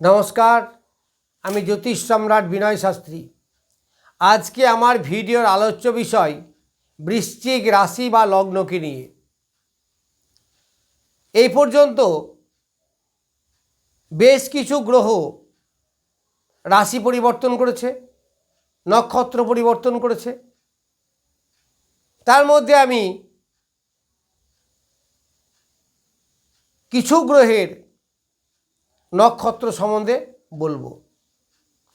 নমস্কার, আমি জ্যোতিষ সম্রাট বিনয় শাস্ত্রী। আজকে আমার ভিডিওর আলোচ্য বিষয় বৃশ্চিক রাশি বা লগ্নকে নিয়ে। এই পর্যন্ত বেশ কিছু গ্রহ রাশি পরিবর্তন করেছে, নক্ষত্র পরিবর্তন করেছে। তার মধ্যে আমি কিছু গ্রহের নক্ষত্র সম্বন্ধে বলব।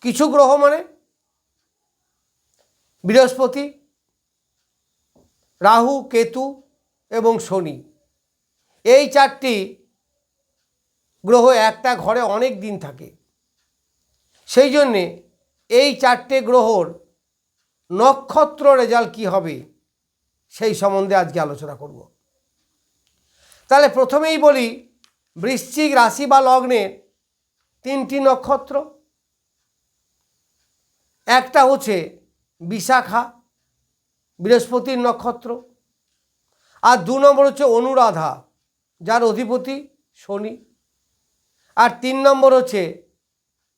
কিছু গ্রহ মানে বৃহস্পতি, রাহু, কেতু এবং শনি। এই চারটি গ্রহ একটা ঘরে অনেক দিন থাকে। সেই জন্যে এই চারটে গ্রহর নক্ষত্র রেজাল্ট কী হবে সেই সম্বন্ধে আজকে আলোচনা করব। তাহলে প্রথমেই বলি, বৃশ্চিক রাশি বা লগ্নের তিনটি নক্ষত্র। একটা হচ্ছে বিশাখা, বৃহস্পতির নক্ষত্র। আর দু নম্বর হচ্ছে অনুরাধা, যার অধিপতি শনি। আর তিন নম্বর হচ্ছে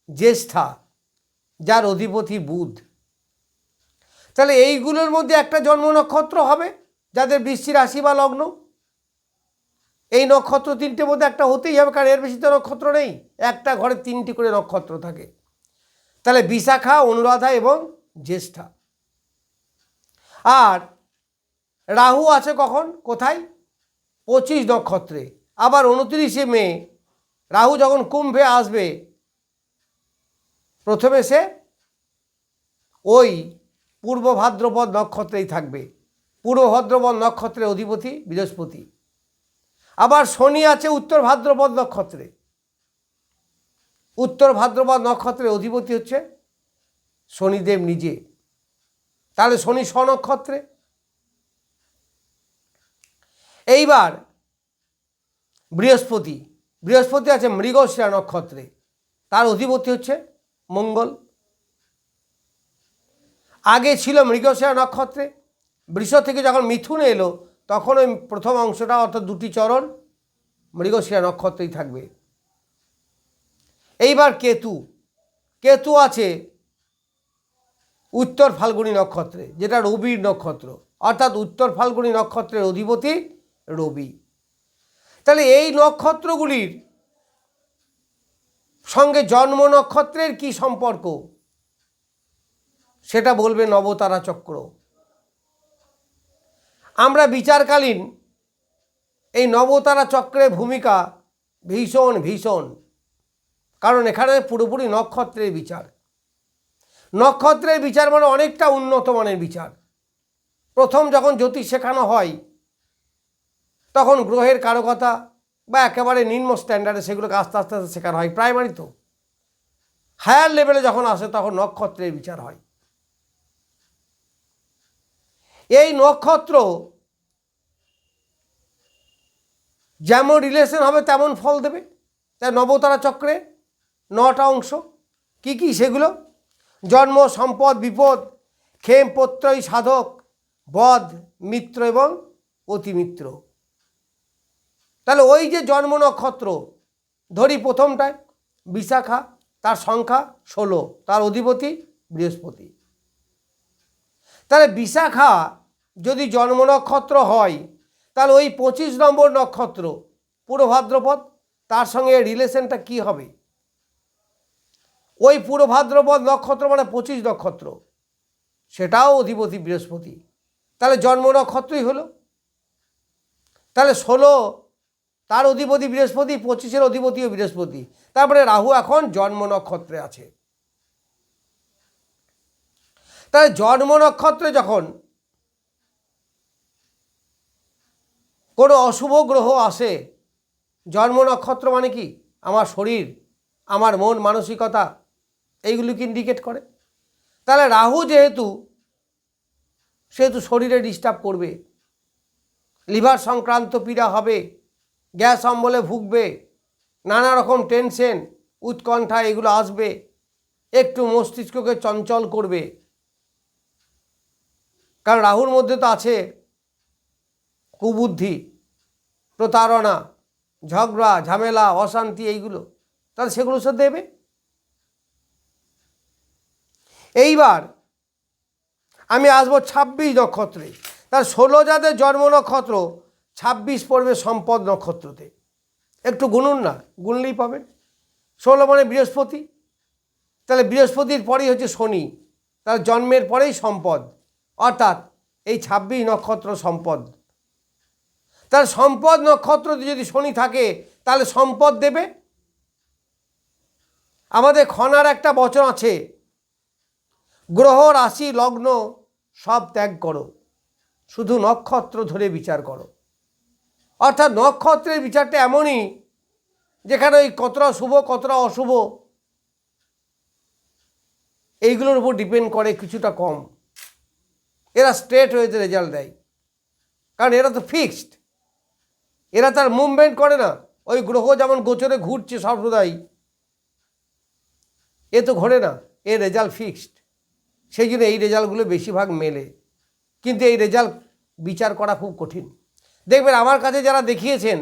জ্যেষ্ঠা, যার অধিপতি বুধ। তাহলে এইগুলোর মধ্যে একটা জন্ম নক্ষত্র হবে, যাদের বৃষ্টি রাশি বা লগ্ন। এই নক্ষত্র তিনটের মধ্যে একটা হতেই হবে, কারণ এর বেশি তো নক্ষত্র নেই। একটা ঘরে তিনটি করে নক্ষত্র থাকে। তাহলে বিশাখা, অনুরাধা এবং জ্যেষ্ঠা। আর রাহু আছে কখন? কোথায়? পঁচিশ নক্ষত্রে। আবার উনত্রিশে মে, রাহু যখন কুম্ভে আসবে, প্রথমে সে ওই পূর্ব ভাদ্রপদ নক্ষত্রেই থাকবে। পূর্ব ভাদ্রপদ নক্ষত্রের অধিপতি বৃহস্পতি। আবার শনি আছে উত্তর ভাদ্রপদ নক্ষত্রে। উত্তর ভাদ্রপদ নক্ষত্রের অধিপতি হচ্ছে শনিদেব নিজে। তাহলে শনি স্বনক্ষত্রে এইবার বৃহস্পতি বৃহস্পতি আছে মৃগশিরা নক্ষত্রে, তার অধিপতি হচ্ছে মঙ্গল। আগে ছিল মৃগশিরা নক্ষত্রে, বৃষ থেকে যখন মিথুন এলো তখন ওই প্রথম অংশটা অর্থাৎ দুটি চরণ মৃগশিরা নক্ষত্রেই থাকবে। এইবার কেতু। কেতু আছে উত্তর ফাল্গুনী নক্ষত্রে, যেটা রবির নক্ষত্র। অর্থাৎ উত্তর ফাল্গুনী নক্ষত্রের অধিপতি রবি। তাহলে এই নক্ষত্রগুলির সঙ্গে জন্ম নক্ষত্রের কি সম্পর্ক? সেটা বলবে নবতারা চক্র। আমরা বিচারকালীন এই নবতারা চক্রের ভূমিকা ভীষণ ভীষণ। কারণ এখানে পুরোপুরি নক্ষত্রের বিচার। নক্ষত্রের বিচার মানে অনেকটা উন্নত মানের বিচার। প্রথম যখন জ্যোতিষ শেখানো হয়, তখন গ্রহের কারকতা বা একেবারে নিম্ন স্ট্যান্ডার্ডে সেগুলোকে আস্তে আস্তে আস্তে শেখানো হয় প্রাইমারি তো। হায়ার লেভেলে যখন আসে, তখন নক্ষত্রের বিচার হয়। এই নক্ষত্র যেমন রিলেশন হবে, তেমন ফল দেবে। তাই নবতারা চক্রে নটা অংশ। কি কি? সেগুলো। জন্ম, সম্পদ, বিপদ, ক্ষেম, প্রত্যয়, সাধক, বধ, মিত্র এবং অতিমিত্র। তাহলে ওই যে জন্ম নক্ষত্র, ধরি প্রথমটায়, বিশাখা, তার সংখ্যা ষোলো, তার অধিপতি বৃহস্পতি। তাহলে বিশাখা যদি জন্ম নক্ষত্র হয়, তাহলে ওই পঁচিশ নম্বর নক্ষত্র, পুরো ভাদ্রপদ, তার সঙ্গে রিলেশনটা কি হবে? ওই পুরো ভাদ্রপদ নক্ষত্র মানে পঁচিশ নক্ষত্র, সেটাও অধিপতি বৃহস্পতি। তাহলে জন্ম নক্ষত্রই হলো। তাহলে ষোলো, তার অধিপতি বৃহস্পতি, পঁচিশের অধিপতিও বৃহস্পতি। তারপরে রাহু এখন জন্ম নক্ষত্রে আছে। তাহলে জন্ম নক্ষত্রে যখন কোনো অশুভ গ্রহ আসে, জন্ম নক্ষত্র মানে কি? আমার শরীর, আমার মন, মানসিকতা, এইগুলিকে ইন্ডিকেট করে। তাহলে রাহু যেহেতু, সেহেতু শরীরে ডিস্টার্ব করবে লিভার সংক্রান্ত পীড়া হবে, গ্যাস অম্বলে ভুগবে, নানা রকম টেনশন উৎকণ্ঠা এগুলো আসবে, একটু মস্তিষ্ককে চঞ্চল করবে কারণ রাহুর মধ্যে তো আছে কুবুদ্ধি, প্রতারণা, ঝগড়া, ঝামেলা, অশান্তি এইগুলো। তাহলে সেগুলো সে দেবে? এইবার আমি আসব ছাব্বিশ নক্ষত্রে। তার ষোলো যাদের জন্ম নক্ষত্র, ছাব্বিশ পড়বে সম্পদ নক্ষত্রতে। একটু গুনুন না, গুনলেই পাবেন। ষোলো মানে বৃহস্পতি। তাহলে বৃহস্পতির পরেই হচ্ছে শনি। তার জন্মের পরেই সম্পদ। অর্থাৎ এই ছাব্বিশ নক্ষত্র সম্পদ। তার সম্পদ নক্ষত্রতে যদি শনি থাকে, তাহলে সম্পদ দেবে। আমাদের খনার একটা বচন আছে, গ্রহ, রাশি, লগ্ন সব ত্যাগ করো, শুধু নক্ষত্র ধরে বিচার করো। অর্থাৎ নক্ষত্রের বিচারটা এমনই, যেখানে ওই কতটা শুভ, কতটা অশুভ, এইগুলোর উপর ডিপেন্ড করে কিছুটা কম। এরা স্ট্রেট হয়েছে রেজাল্ট দেয়। কারণ এরা তো ফিক্সড এরা তার মুভমেন্ট করে না। ওই গ্রহ যেমন গোচরে ঘুরছে সর্বদাই এ তো ঘোরে না। এ রেজাল্ট ফিক্সড সেই জন্য এই রেজাল্টগুলো বেশিরভাগ মেলে। কিন্তু এই রেজাল্ট বিচার করা খুব কঠিন। দেখবেন আমার কাছে যারা দেখিয়েছেন,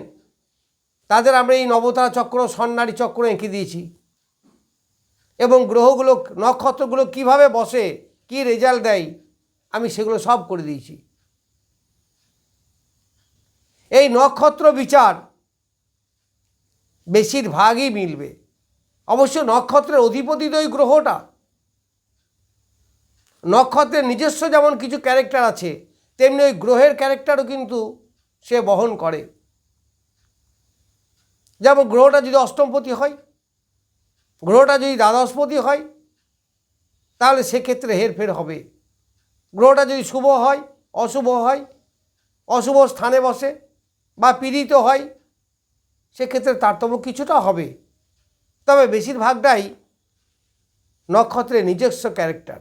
তাদের আমরা এই নবতারা চক্র সন্ন্যারী চক্র এঁকে দিয়েছি। এবং গ্রহগুলো, নক্ষত্রগুলো কীভাবে বসে, কি রেজাল্ট দেয় আমি সেগুলো সব করে দিয়েছি। এই নক্ষত্র বিচার বেশিরভাগই মিলবে। অবশ্য নক্ষত্রের অধিপতি তো ওই গ্রহটা। নক্ষত্রের নিজস্ব যেমন কিছু ক্যারেক্টার আছে, তেমনি ওই গ্রহের ক্যারেক্টারও কিন্তু সে বহন করে। যেমন গ্রহটা যদি অষ্টমপতি হয়, গ্রহটা যদি দ্বাদশপতি হয়, তাহলে সেক্ষেত্রে হেরফের হবে। গ্রহটা যদি শুভ হয়, অশুভ হয়, অশুভ স্থানে বসে বা পীড়িত হয়, সেক্ষেত্রে তারতম্য কিছুটা হবে। তবে বেশিরভাগটাই নক্ষত্রের নিজস্ব ক্যারেক্টার।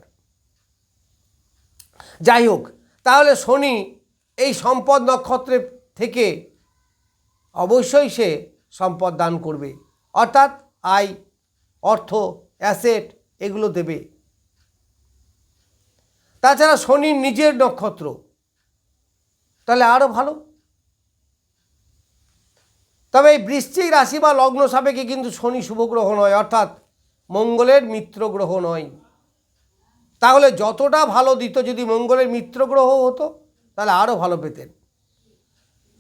যাই হোক, তাহলে শনি এই সম্পদ নক্ষত্রের থেকে অবশ্যই সে সম্পদ দান করবে। অর্থাৎ আয়, অর্থ, অ্যাসেট, এগুলো দেবে। তাছাড়া শনির নিজের নক্ষত্র। তাহলে আরও ভালো। তবে এই বৃশ্চিক রাশি বা লগ্ন সাপেক্ষে কিন্তু শনি শুভ গ্রহ নয়, অর্থাৎ মঙ্গলের মিত্র গ্রহ নয়। তাহলে যতটা ভালো দিত যদি মঙ্গলের মিত্র গ্রহ হতো, তাহলে আরও ভালো পেতেন।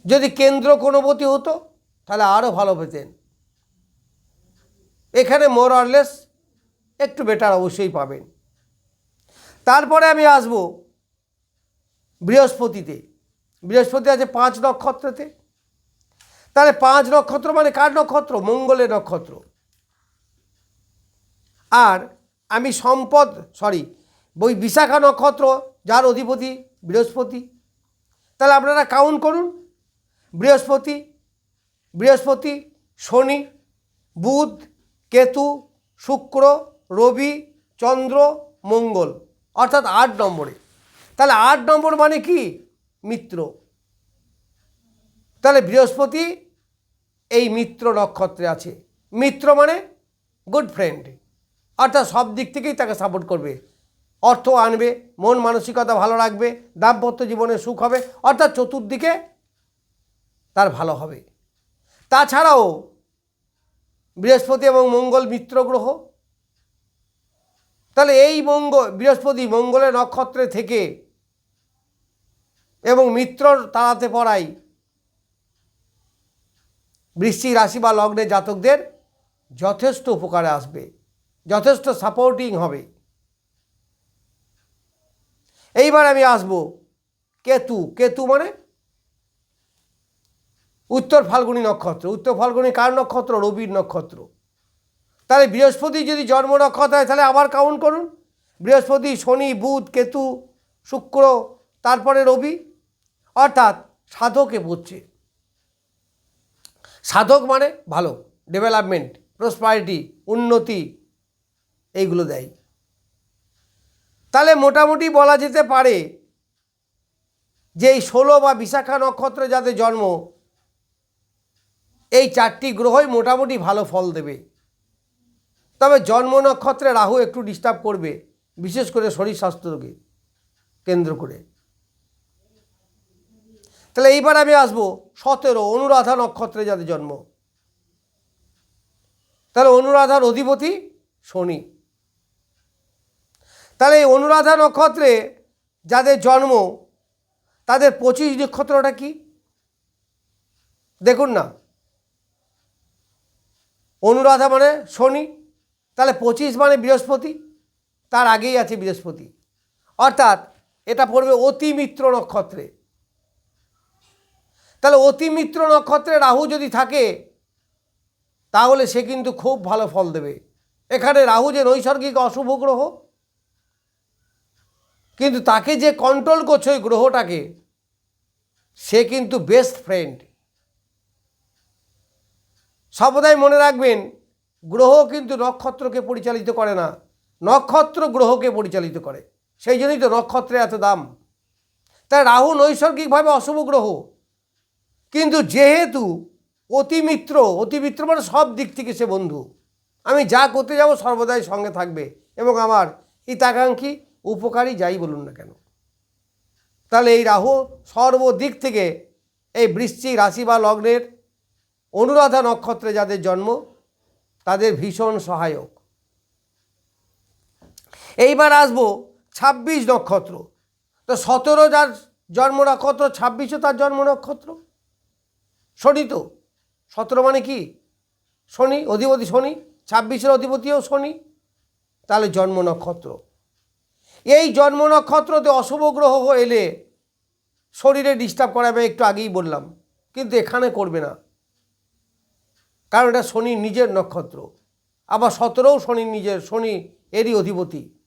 যদি কেন্দ্র কোণবতী হতো, তাহলে আরও ভালো পেতেন। এখানে মোর অরলেস একটু বেটার অবশ্যই পাবেন। তারপরে আমি আসব বৃহস্পতিতে। বৃহস্পতি আছে পাঁচ নক্ষত্রতে। তাহলে পাঁচ নক্ষত্র মানে কার নক্ষত্র? মঙ্গলের নক্ষত্র। আর আমি সম্পদ সরি বই বিশাখা নক্ষত্র, যার অধিপতি বৃহস্পতি। তাহলে আপনারা কাউন্ট করুন। বৃহস্পতি বৃহস্পতি, শনি, বুধ, কেতু, শুক্র, রবি, চন্দ্র, মঙ্গল। অর্থাৎ আট নম্বরে। তাহলে আট নম্বর মানে কি? মিত্র। তাহলে বৃহস্পতি এই মিত্র নক্ষত্রে আছে। মিত্র মানে গুড ফ্রেন্ড অর্থাৎ সব দিক থেকেই তাকে সাপোর্ট করবে। অর্থ আনবে, মন মানসিকতা ভালো রাখবে, দাম্পত্য জীবনে সুখ হবে, অর্থাৎ চতুর্দিকে তার ভালো হবে। তাছাড়াও বৃহস্পতি এবং মঙ্গল মিত্র গ্রহ। তাহলে এই মঙ্গল, বৃহস্পতি মঙ্গলের নক্ষত্রে থেকে এবং মিত্র তাড়াতে পড়াই বৃষ্টি রাশি বা লগ্নে জাতকদের যথেষ্ট উপকারে আসবে, যথেষ্ট সাপোর্টিং হবে। এইবার আমি আসব কেতু কেতু মানে উত্তর ফাল্গুনী নক্ষত্র। উত্তর ফাল্গুনী কার নক্ষত্র? রবির নক্ষত্র। তাহলে বৃহস্পতি যদি জন্ম নক্ষত্র হয় তাহলে আবার কাউন্ট করুন। বৃহস্পতি, শনি, বুধ, কেতু, শুক্র, তারপরে রবি। অর্থাৎ সাধকে পড়ছে সাধক মানে ভালো, ডেভেলপমেন্ট, প্রসপারিটি, উন্নতি, এইগুলো দেয়। তাহলে মোটামুটি বলা যেতে পারে যে এই ষোলো বা বিশাখা নক্ষত্রে যাদের জন্ম, এই চারটি গ্রহই মোটামুটি ভালো ফল দেবে। তবে জন্ম নক্ষত্রে রাহু একটু ডিস্টার্ব করবে, বিশেষ করে শরীর স্বাস্থ্যকে কেন্দ্র করে। তাহলে এইবার আমি আসব সতেরো, অনুরাধা নক্ষত্রে যাদের জন্ম। তাহলে অনুরাধার অধিপতি শনি। তাহলে এই অনুরাধা নক্ষত্রে যাদের জন্ম, তাদের পঁচিশ নক্ষত্রটা কি? দেখুন না। অনুরাধা মানে শনি তাহলে পঁচিশ মানে বৃহস্পতি, তার আগেই আছে বৃহস্পতি। অর্থাৎ এটা পড়বে অতি মিত্র নক্ষত্রে। তাহলে অতি মিত্র নক্ষত্রে রাহু যদি থাকে, তাহলে সে কিন্তু খুব ভালো ফল দেবে। এখানে রাহু যে নৈসর্গিক অশুভ গ্রহ, কিন্তু তাকে যে কন্ট্রোল করছে ওই গ্রহটাকে, সে কিন্তু বেস্ট ফ্রেন্ড সর্বদাই মনে রাখবেন গ্রহ কিন্তু নক্ষত্রকে পরিচালিত করে না। নক্ষত্র গ্রহকে পরিচালিত করে। সেই জন্যই তো নক্ষত্রে এত দাম। তাই রাহু নৈসর্গিকভাবে অশুভ গ্রহ। কিন্তু যেহেতু অতিমিত্র অতিমিত্র মানে সব দিক থেকে সে বন্ধু। আমি যা করতে যাব সর্বদাই সঙ্গে থাকবে এবং আমার হিতাকাঙ্ক্ষী, উপকারী যাই বলুন না কেন। তাহলে এই রাহু সর্বদিক থেকে এই বৃশ্চিক রাশি বা লগ্নের অনুরাধা নক্ষত্রে যাদের জন্ম তাদের ভীষণ সহায়ক। এইবার আসব ছাব্বিশ নক্ষত্র। তো সতেরো যার জন্ম নক্ষত্র ছাব্বিশও তার জন্ম নক্ষত্র? শনি তো। সতেরো মানে কি? শনি, অধিপতি শনি, ছাব্বিশের অধিপতিও শনি, তাহলে জন্ম নক্ষত্র। এই জন্ম নক্ষত্রতে অশুভ গ্রহ এলে শরীরে ডিস্টার্ব করাবে, একটু আগেই বললাম। কিন্তু এখানে করবে না। কারণ এটা শনির নিজের নক্ষত্র। আবার সতেরোও শনির নিজের, শনি এরই অধিপতি।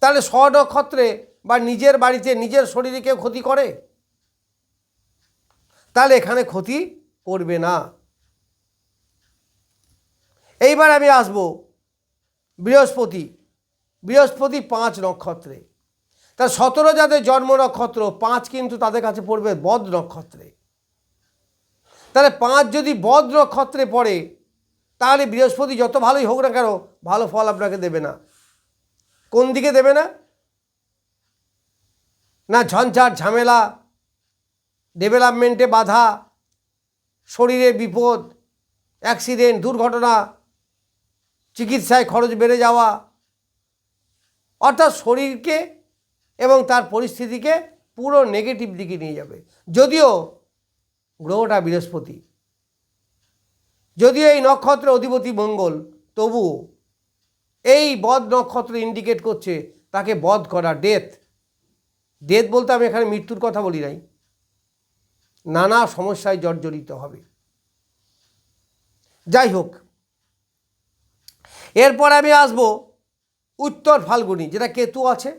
তাহলে স্বনক্ষত্রে বা নিজের বাড়িতে নিজের শরীরে কেউ ক্ষতি করে? তাহলে এখানে ক্ষতি করবে না। এইবার আমি আসব বৃহস্পতি বৃহস্পতি পাঁচ নক্ষত্রে। তা সতেরো যাদের জন্ম নক্ষত্র, পাঁচ কিন্তু তাদের কাছে পড়বে বদ নক্ষত্রে। তাহলে পাঁচ যদি বদ নক্ষত্রে পড়ে, তাহলে বৃহস্পতি যত ভালোই হোক না কেন, ভালো ফল আপনাকে দেবে না। কোন দিকে দেবে না? না ঝঞ্ঝাট ঝামেলা, ডেভেলপমেন্টে বাধা, শরীরে বিপদ, অ্যাক্সিডেন্ট, দুর্ঘটনা, চিকিৎসায় খরচ বেড়ে যাওয়া, অর্থাৎ শরীরকে এবং তার পরিস্থিতিকে পুরো নেগেটিভ দিকে নিয়ে যাবে। যদিও গ্রহটা বৃহস্পতি। যদিও এই নক্ষত্র অধিপতি মঙ্গল, তবুও এই বধ নক্ষত্র ইন্ডিকেট করছে তাকে বধ করা ডেথ ডেথ বলতে আমি এখানে মৃত্যুর কথা বলি নাই। নানা সমস্যায় জর্জরিত হবে। যাই হোক, এরপর আমি আসব উত্তর ফাল্গুনি, যেটা কেতু আছে।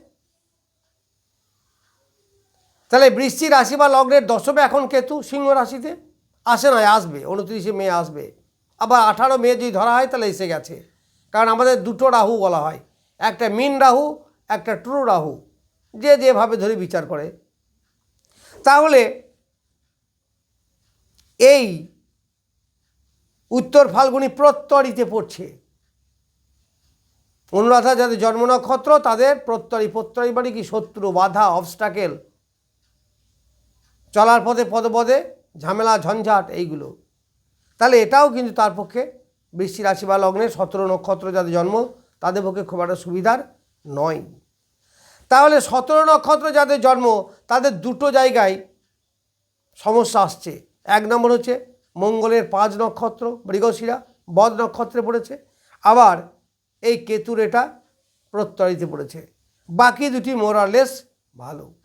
তাহলে বৃষ্টি রাশি বা লগ্নের দশমে এখন কেতু, সিংহ রাশিতে? আসে নয়, আসবে। উনত্রিশে মে আসবে। আবার আঠারো মে যদি ধরা হয়, তাহলে এসে গেছে। কারণ আমাদের দুটো রাহু বলা হয়। একটা মিন রাহু, একটা ট্রু রাহু। যে যেভাবে ধরে বিচার করে। তাহলে এই উত্তর ফাল্গুনি প্রত্যরিতে পড়ছে। অনুরাধা, যাদের জন্ম নক্ষত্র, তাদের প্রত্যরি প্রত্যরি মানে কি শত্রু, বাধা অবস্টাকেল চলার পথে পদপদে, ঝামেলা, ঝঞ্ঝাট, এইগুলো। তাহলে এটাও কিন্তু তার পক্ষে বৃষ্টি, রাশি বা লগ্নে সতেরো নক্ষত্র যাদের জন্ম, তাদের পক্ষে খুব একটা সুবিধার নয়। তাহলে সতেরো নক্ষত্র যাদের জন্ম, তাদের দুটো জায়গায় সমস্যা আসছে। এক নম্বর হচ্ছে মঙ্গলের পাঁচ নক্ষত্র, মৃগশিরা, বদ নক্ষত্রে পড়েছে। আবার এই কেতুর এটা প্রত্যরিতে পড়েছে। বাকি দুটি মোরালেস ভালো।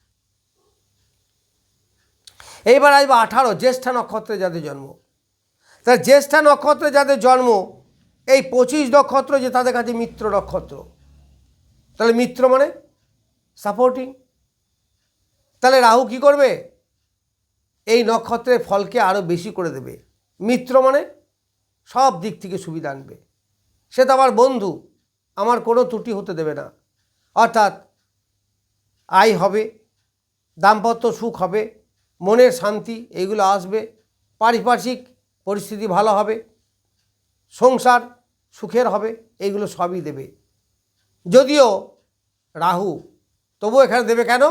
এইবার আসবে আঠারো, জ্যেষ্ঠা নক্ষত্রে যাদের জন্ম। তা জ্যেষ্ঠা নক্ষত্রে যাদের জন্ম, এই পঁচিশ নক্ষত্র যে তাদের কাছে মিত্র নক্ষত্র। তাহলে মিত্র মানে? সাপোর্টিং তাহলে রাহু কি করবে? এই নক্ষত্রের ফলকে আরও বেশি করে দেবে। মিত্র মানে? সব দিক থেকে সুবিধা আনবে। সে তো আমার বন্ধু, আমার কোনো ত্রুটি হতে দেবে না। অর্থাৎ আয় হবে, দাম্পত্য সুখ হবে মনের শান্তি এইগুলো আসবে। পারিপার্শ্বিক পরিস্থিতি ভালো হবে। সংসার সুখের হবে এইগুলো সবই দেবে। যদিও রাহু তবু এখানে দেবে কেন?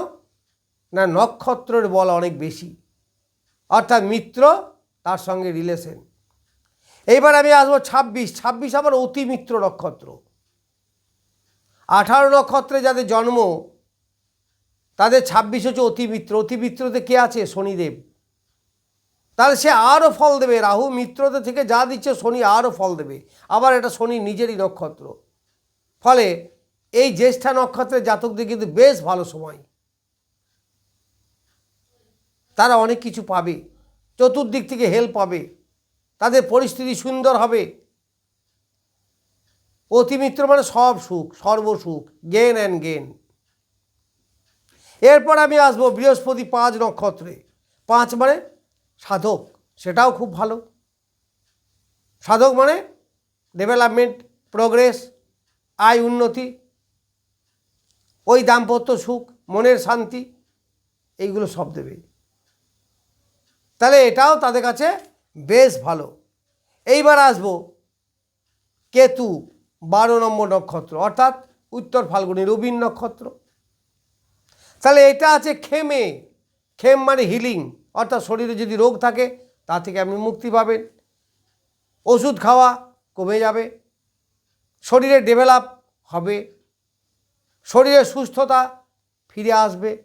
না, নক্ষত্রের বল অনেক বেশি। অর্থাৎ মিত্র তার সঙ্গে রিলেশন এইবার আমি আসব ছাব্বিশ। ছাব্বিশ আবার অতি মিত্র নক্ষত্র। আঠারো নক্ষত্রে যাদের জন্ম তাদের ছাব্বিশ হচ্ছে অতিমিত্র। অতিমিত্রতে কে আছে? শনিদেব। তাহলে সে আরও ফল দেবে। রাহু মিত্রতে থেকে যা দিচ্ছে শনি আরও ফল দেবে। আবার এটা শনি নিজেরই নক্ষত্র। ফলে এই জ্যেষ্ঠা নক্ষত্রের জাতকদের কিন্তু বেশ ভালো সময়। তারা অনেক কিছু পাবে। চতুর্দিক থেকে হেল্প পাবে। তাদের পরিস্থিতি সুন্দর হবে। অতিমিত্র মানে সব সুখ, সর্বসুখ গেন অ্যান্ড গেন এরপর আমি আসব বৃহস্পতি পাঁচ নক্ষত্রে। পাঁচ মানে সাধক, সেটাও খুব ভালো। সাধক মানে ডেভেলপমেন্ট প্রোগ্রেস আয়, উন্নতি, ওই দাম্পত্য সুখ, মনের শান্তি, এইগুলো সব দেবে। তাহলে এটাও তাদের কাছে বেশ ভালো। এইবার আসব কেতু, বারো নম্বর নক্ষত্র, অর্থাৎ উত্তর ফাল্গুনি রবীন নক্ষত্র। তাহলে এটা আছে খেমে খেম মানে হিলিং অর্থাৎ শরীরে যদি রোগ থাকে তা থেকে আপনি মুক্তি পাবেন। ওষুধ খাওয়া কমে যাবে। শরীরে ডেভেলপ হবে। শরীরের সুস্থতা ফিরে আসবে।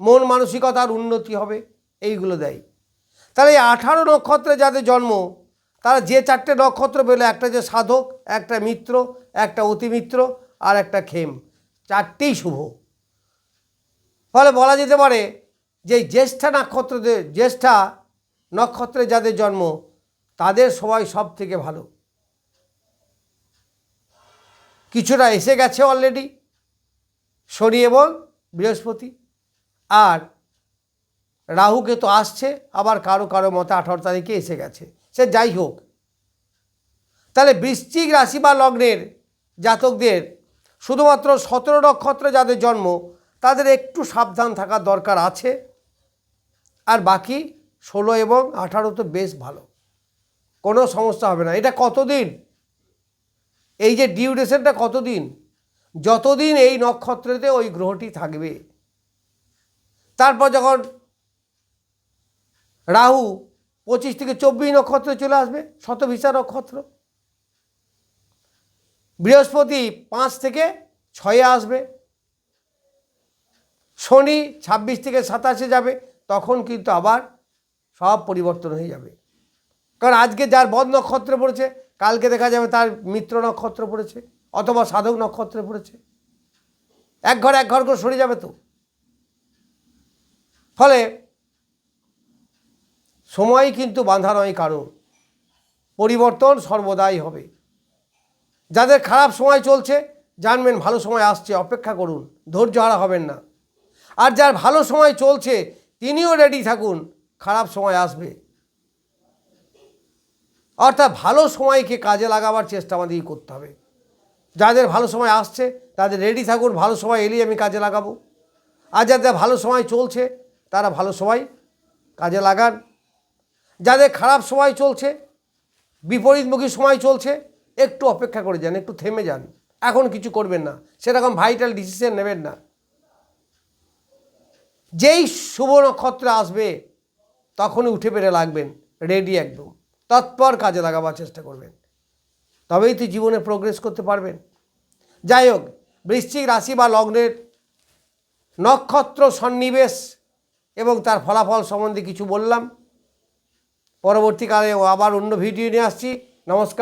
মন মানসিকতার উন্নতি হবে। এইগুলো দেয়। তাহলে এই আঠারো নক্ষত্রে যাদের জন্ম, তারা যে চারটে নক্ষত্র পেলে, একটা যে সাধক, একটা মিত্র, একটা অতিমিত্র, আর একটা খেম চারটেই শুভ। ফলে বলা যেতে পারে যে জ্যেষ্ঠা নক্ষত্রদের, জ্যেষ্ঠা নক্ষত্রে যাদের জন্ম, তাদের সবাই সব থেকে ভালো। কিছুটা এসে গেছে অলরেডি শনি এবং বৃহস্পতি। আর রাহুকে তো আসছে, আবার কারও কারও মতে আঠারো তারিখে এসে গেছে। সে যাই হোক, তাহলে বৃশ্চিক রাশি বা লগ্নের জাতকদের শুধুমাত্র সতেরো নক্ষত্রে যাদের জন্ম তাদের একটু সাবধান থাকার দরকার আছে। আর বাকি ষোলো এবং আঠারো তো বেশ ভালো। কোনো সমস্যা হবে না। এটা কতদিন? এই যে ডিউরেশনটা কতদিন? যতদিন এই নক্ষত্রেতে ওই গ্রহটি থাকবে। তারপর যখন রাহু পঁচিশ থেকে চব্বিশ নক্ষত্রে চলে আসবে, শতভিসা নক্ষত্র। বৃহস্পতি পাঁচ থেকে ছয়ে আসবে। শনি ছাব্বিশ থেকে সাতাশে যাবে, তখন কিন্তু আবার সব পরিবর্তন হয়ে যাবে। কারণ আজকে যার বদ নক্ষত্রে পড়েছে, কালকে দেখা যাবে তার মিত্র নক্ষত্র পড়েছে, অথবা সাধক নক্ষত্রে পড়েছে। এক ঘর এক ঘর করে সরে যাবে তো। ফলে সময় কিন্তু বাঁধা নয় কারণ পরিবর্তন সর্বদাই হবে। যাদের খারাপ সময় চলছে, জানবেন ভালো সময় আসছে, অপেক্ষা করুন। ধৈর্য হারা হবেন না। আর যার ভালো সময় চলছে, তিনিও রেডি থাকুন, খারাপ সময় আসবে। অর্থাৎ ভালো সময়কে কাজে লাগাবার চেষ্টা আমাদেরই করতে হবে। যাদের ভালো সময় আসছে, তাদের রেডি থাকুন, ভালো সময় এলেই আমি কাজে লাগাবো। আর যাদের ভালো সময় চলছে, তারা ভালো সময় কাজে লাগান। যাদের খারাপ সময় চলছে, বিপরীতমুখী সময় চলছে, একটু অপেক্ষা করে যান, একটু থেমে যান। এখন কিছু করবেন না। সেরকম ভাইটাল ডিসিশন নেবেন না। যেই শুভ নক্ষত্র আসবে, তখনই উঠে পেরে লাগবেন রেডি একদম। তৎপর কাজে লাগাবার চেষ্টা করবেন। তবেই তো জীবনে প্রোগ্রেস করতে পারবেন। যাই হোক, বৃশ্চিক রাশি বা লগ্নের নক্ষত্র সন্নিবেশ এবং তার ফলাফল সম্বন্ধে কিছু বললাম। পরবর্তীকালে আবার অন্য ভিডিও নিয়ে আসছি। নমস্কার।